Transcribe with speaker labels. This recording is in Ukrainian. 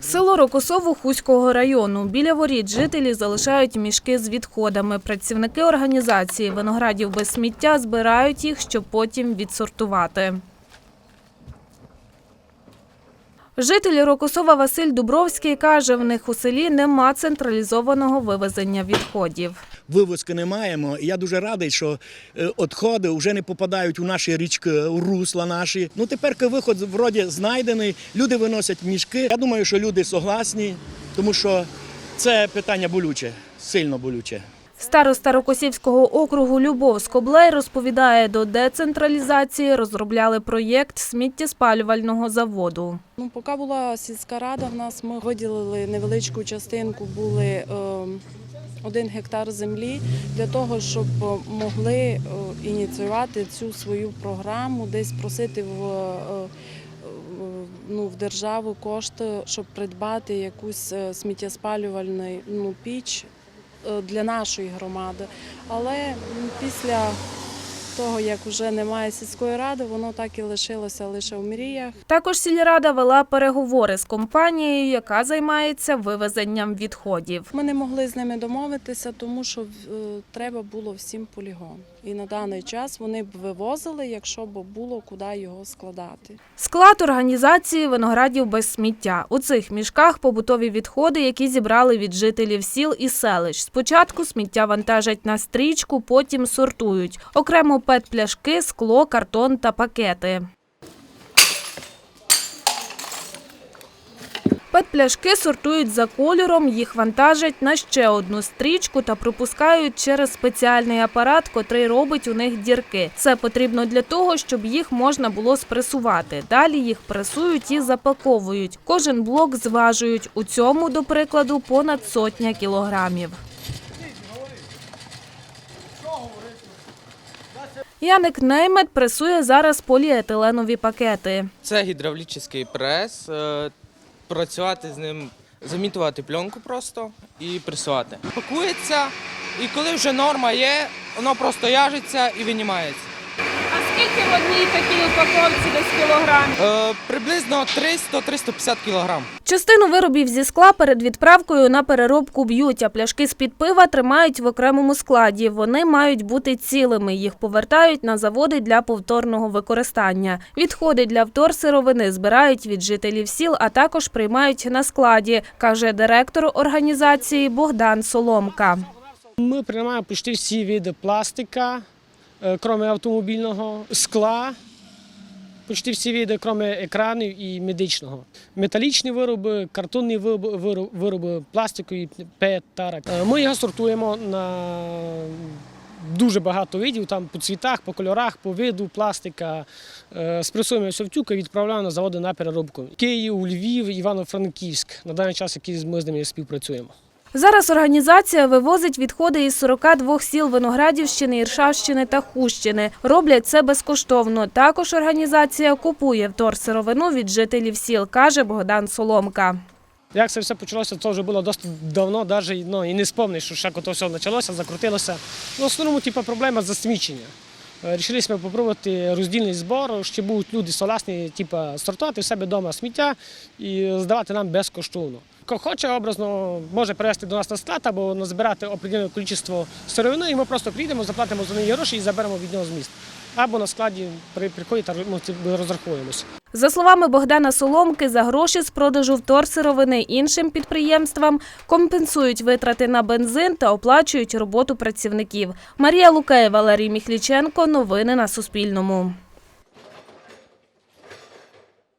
Speaker 1: Село Рокосово Хуського району. Біля воріт жителі залишають мішки з відходами. Працівники організації виноградів без сміття збирають їх, щоб потім відсортувати. Житель Рокосова Василь Дубровський каже, в них у селі нема централізованого вивезення відходів.
Speaker 2: Вивозки не маємо. І я дуже радий, що е, відходи вже не попадають у наші річки, у русла наші. Ну тепер виход вроді знайдений, люди виносять мішки. Я думаю, що люди согласні, тому що це питання болюче, сильно болюче.
Speaker 1: Староста Рокосівського округу Любов Скоблей розповідає, до децентралізації розробляли проєкт сміттєспалювального заводу.
Speaker 3: Ну, поки була сільська рада, в нас ми виділили невеличку частинку, були е, один гектар землі для того, щоб е, могли е, ініціювати цю свою програму, десь просити в, е, е, ну, в державу кошти, щоб придбати якусь сміттєспалювальну ну, піч для нашої громади. Але після того, як вже немає сільської ради, воно так і лишилося лише в мріях.
Speaker 1: Також сільрада вела переговори з компанією, яка займається вивезенням відходів.
Speaker 3: Ми не могли з ними домовитися, тому що е, треба було всім полігон. І на даний час вони б вивозили, якщо б було куди його складати.
Speaker 1: Склад організації виноградів без сміття. У цих мішках побутові відходи, які зібрали від жителів сіл і селищ. Спочатку сміття вантажать на стрічку, потім сортують. Окремо пет-пляшки, скло, картон та пакети. Пет-пляшки сортують за кольором, їх вантажать на ще одну стрічку та пропускають через спеціальний апарат, котрий робить у них дірки. Це потрібно для того, щоб їх можна було спресувати. Далі їх пресують і запаковують. Кожен блок зважують. У цьому, до прикладу, понад сотня кілограмів. Яник Неймет пресує зараз поліетиленові пакети.
Speaker 4: Це гідравлічний прес. е, Працювати з ним, замітувати пленку просто і пресувати. Пакується, і коли вже норма є, воно просто яжиться і винімається.
Speaker 1: Скільки в одній такій упаковці десь кілограмів?
Speaker 4: Е, приблизно 300-350 кг.
Speaker 1: Частину виробів зі скла перед відправкою на переробку б'ють, а пляшки з-під пива тримають в окремому складі. Вони мають бути цілими. Їх повертають на заводи для повторного використання. Відходи для вторсировини збирають від жителів сіл, а також приймають на складі, каже директор організації Богдан Соломка.
Speaker 5: Ми приймаємо почти всі види пластика, крім автомобільного, скла, почти всі види, крім екранів і медичного. Металічні вироби, картонні вироби, пластикові, ПЕТ, тарак. Е, Ми його сортуємо на дуже багато видів, там по цвітах, по кольорах, по виду пластика. Е, Спресуємо все в тюк і відправляємо на заводи на переробку. Київ, Львів, Івано-Франківськ. На даний час, які ми з ними співпрацюємо.
Speaker 1: Зараз організація вивозить відходи із 42 сіл Виноградівщини, Іршавщини та Хущини. Роблять це безкоштовно. Також організація купує вторсировину від жителів сіл, каже Богдан Соломка.
Speaker 5: Як це все почалося, це вже було досить давно, навіть ну, і не спомниш, що ще все почалося, закрутилося. Ну, в основному типу, проблема засмічення. Е, Рішили спробувати роздільний збор, що будуть люди согласні, типу, сортувати в себе вдома сміття і здавати нам безкоштовно. Хто хоче образно, може привезти до нас на склад або назбирати определене кількість сировини, і ми просто прийдемо, заплатимо за неї гроші і заберемо від нього зміст. Або на складі при приході та ну, розраховуємося.
Speaker 1: За словами Богдана Соломки, за гроші з продажу вторсировини іншим підприємствам компенсують витрати на бензин та оплачують роботу працівників. Марія Лукаєва, Валерій Міхліченко. Новини на Суспільному.